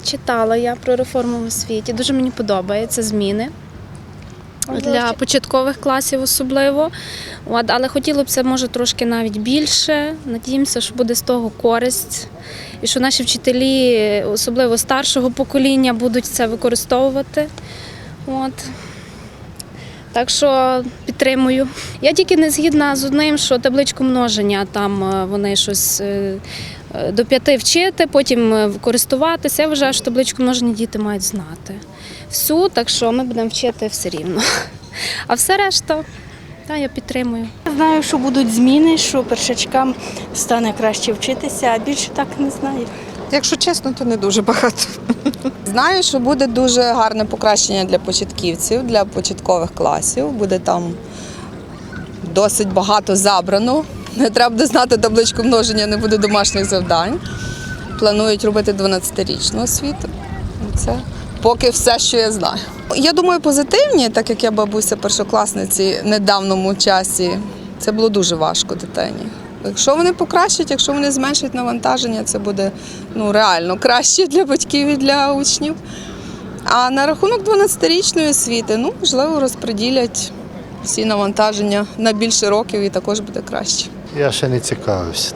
Читала я про реформу в освіті. Дуже мені подобаються зміни для початкових класів особливо. От, але хотілося б це може трошки навіть більше. Надіємося, що буде з того користь. І що наші вчителі, особливо старшого покоління, будуть це використовувати. От. Так що підтримую. Я тільки не згідна з одним, що табличку множення там е, вони щось е, е, до п'яти вчити, потім користуватися. Я вважаю, що табличку множення діти мають знати. Всю, так що ми будемо вчити все рівно. А все решта, та, я підтримую. Знаю, що будуть зміни, що першачкам стане краще вчитися, а більше так не знаю. Якщо чесно, то не дуже багато. Знаю, що буде дуже гарне покращення для початківців, для початкових класів. Буде там досить багато забрано. Не треба буде знати табличку множення, не буде домашніх завдань. Планують робити 12-річну освіту. Це поки все, що я знаю. Я думаю, позитивні, так як я бабуся першокласниці в недавньому часі, це було дуже важко дитині. Якщо вони покращать, якщо вони зменшать навантаження, це буде ну, реально краще для батьків і для учнів. А на рахунок 12-річної освіти, ну, можливо, розподілять всі навантаження на більше років і також буде краще. Я ще не цікавився.